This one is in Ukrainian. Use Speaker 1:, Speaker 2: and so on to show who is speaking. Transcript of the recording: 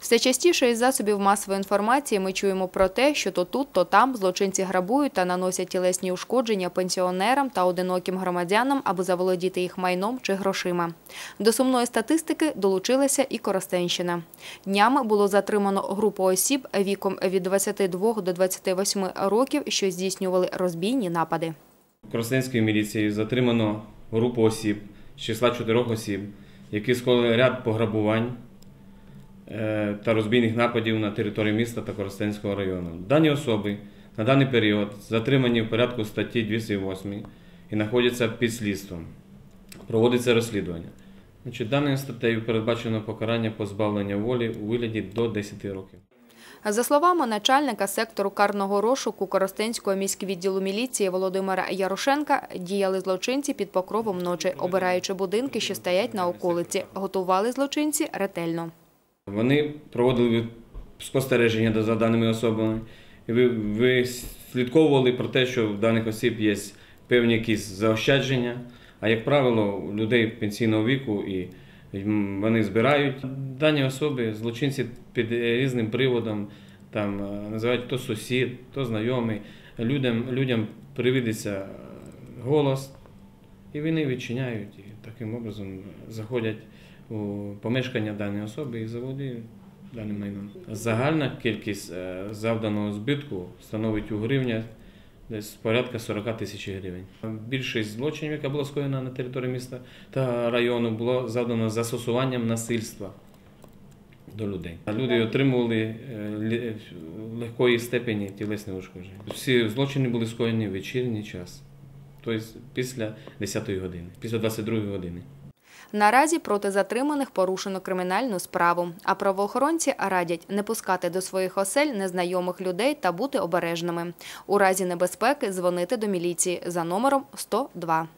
Speaker 1: Все частіше із засобів масової інформації ми чуємо про те, що то тут, то там злочинці грабують та наносять тілесні ушкодження пенсіонерам та одиноким громадянам, аби заволодіти їх майном чи грошима. До сумної статистики долучилася і Коростенщина. Днями було затримано групу осіб віком від 22 до 28 років, що здійснювали розбійні напади.
Speaker 2: Коростенською міліцією затримано групу осіб з числа чотирьох осіб, які скоїли ряд пограбувань та розбійних нападів на території міста та Коростенського району. Дані особи на даний період затримані в порядку статті 208 і знаходяться під слідством. Проводиться розслідування. Значить, даною статтею передбачено покарання позбавлення волі у вигляді до 10 років.
Speaker 1: За словами начальника сектору карного розшуку Коростенського міськвідділу міліції Володимира Ярошенка, діяли злочинці під покровом ночі, обираючи будинки, що стоять на околиці. Готували злочинці ретельно.
Speaker 2: Вони проводили спостереження за даними особами, і ви, ви слідковували про те, що в даних осіб є певні якісь заощадження. А як правило, у людей пенсійного віку і вони збирають дані особи, злочинці під різним приводом, там е, називають то сусід, то знайомий. Людям, людям привідеться голос, і вони відчиняють і таким образом заходять у помешкання даної особи і заводять даним майном. Загальна кількість е, завданого збитку становить у гривнях десь порядка 40 тисяч гривень. Більшість злочинів, яка була скоєна на території міста та району, було завдано застосуванням насильства до людей. Люди отримували е, легкої степені тілесне ушкодження. Всі злочини були скоєні в вечірній час, тобто після 10 години, після 22 години.
Speaker 1: Наразі проти затриманих порушено кримінальну справу, а правоохоронці радять не пускати до своїх осель незнайомих людей та бути обережними. У разі небезпеки дзвонити до міліції за номером 102.